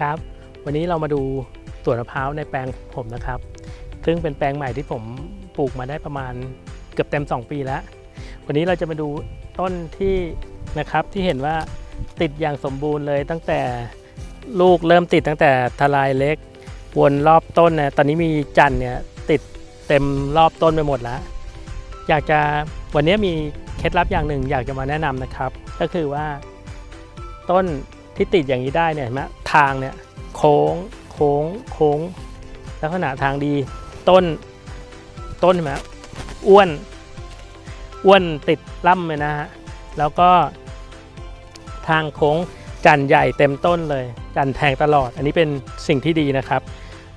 ครับ วันนี้เรามาดูสวนมะพร้าวในแปลงผมนะครับ ซึ่งเป็นแปลงใหม่ที่ผมปลูกมาได้ประมาณเกือบเต็ม 2 ปีแล้ว วันนี้เราจะมาดูต้นที่นะครับที่เห็นว่าติดอย่างสมบูรณ์เลยตั้งแต่ลูกเริ่มติดตั้งแต่ทลายเล็ก วนรอบต้นนะตอนนี้มีจันทร์เนี่ยติดเต็มรอบต้นไปหมดแล้ว อยากจะวันนี้มีเคล็ดลับอย่างหนึ่ง อยากจะมาแนะนำนะครับ ก็คือว่าต้น ที่ติดอย่างนี้ได้เนี่ยเห็นไหมทางเนี่ยโค้งโค้งโค้งลักษณะทางดีต้นต้นเห็นไหมอ้วนอ้วนติดล่ำเลยนะฮะแล้วก็ ทางโค้งจันใหญ่เต็มต้นเลย จันแทงตลอด อันนี้เป็นสิ่งที่ดีนะครับ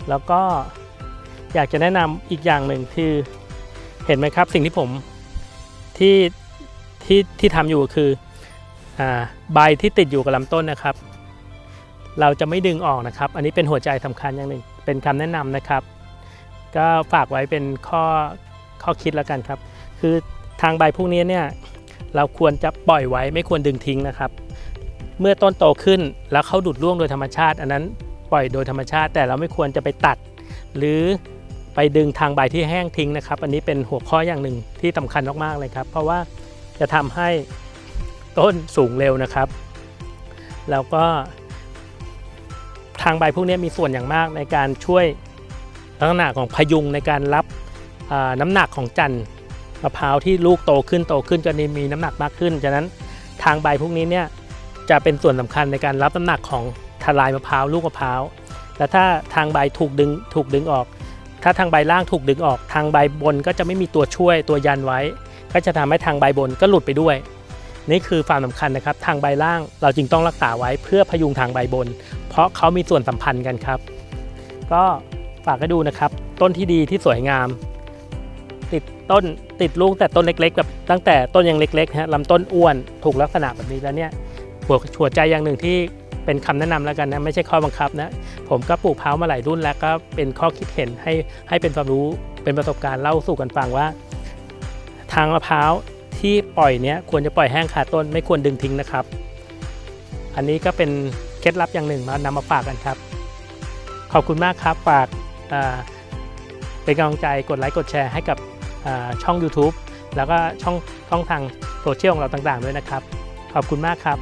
แล้วก็อยากจะแนะนำอีกอย่างหนึ่งคือเห็นไหมครับ สิ่งที่ผมที่ที่ที่ทำอยู่คือ ใบที่ติดอยู่กับลำต้นนะครับ เราจะไม่ดึงออกนะครับ อันนี้เป็นหัวใจสำคัญอย่างหนึ่ง เป็นคำแนะนำนะครับ ก็ฝากไว้เป็นข้อข้อคิดแล้วกันครับ คือทางใบพวกนี้เนี่ยเราควรจะปล่อยไว้ไม่ควรดึงทิ้งนะครับ เมื่อต้นโตขึ้นแล้วเขาดุดร่วงโดยธรรมชาติ อันนั้นปล่อยโดยธรรมชาติ แต่เราไม่ควรจะไปตัด หรือไปดึงทางใบที่แห้งทิ้งนะครับ อันนี้เป็นหัวข้ออย่างหนึ่งที่สำคัญมากๆเลยครับ เพราะว่าจะทำให้ ต้นสูงเร็วนะครับ แล้วก็ทางใบพวกนี้มีส่วนอย่างมากในการช่วยลักษณะของพยุงในการรับน้ำหนักของจันทร์มะพร้าวที่ลูกโตขึ้นโตขึ้นจะมีน้ำหนักมากขึ้นฉะนั้นทางใบพวกนี้เนี่ยจะเป็นส่วนสำคัญในการรับน้ำหนักของทลายมะพร้าวลูกมะพร้าวและถ้าทางใบถูกดึงถูกดึงออก ถ้าทางใบล่างถูกดึงออก ทางใบบนก็จะไม่มีตัวช่วยตัวยันไว้ ก็จะทำให้ทางใบบนก็หลุดไปด้วย นี่คือความสำคัญนะครับ ทางใบล่างเราจึงต้องรักษาไว้เพื่อพยุงทางใบบน เพราะเขามีส่วนสัมพันธ์กันครับ ก็ฝากให้ดูนะครับ ต้นที่ดีที่สวยงาม ติดต้นติดลูกแต่ต้นเล็กๆแบบตั้งแต่ต้นยังเล็กๆฮะลำต้นอ้วนถูกลักษณะแบบนี้แล้วเนี่ยหัวหัวใจอย่างหนึ่งที่เป็นคำแนะนำแล้วกันนะไม่ใช่ข้อบังคับนะผมก็ปลูกเพ้ามาหลายรุ่นแล้วก็เป็นข้อคิดเห็นให้ให้เป็นความรู้เป็นประสบการณ์เล่าสู่กันฟังว่า ทางมะพร้าว ที่ปล่อยเนี้ยควรจะปล่อยแห้งขาต้นไม่ควรดึงทิ้งนะครับ อันนี้ก็เป็นเคล็ดลับอย่างหนึ่งมานำมาฝากกันครับ ขอบคุณมากครับฝากาเป็นกำลังใจกดไลค์กดแชร์ให้กับช่อง YouTube แล้วก็ช่องช่องทางโซเชียลของเราต่างๆด้วยนะครับ ขอบคุณมากครับ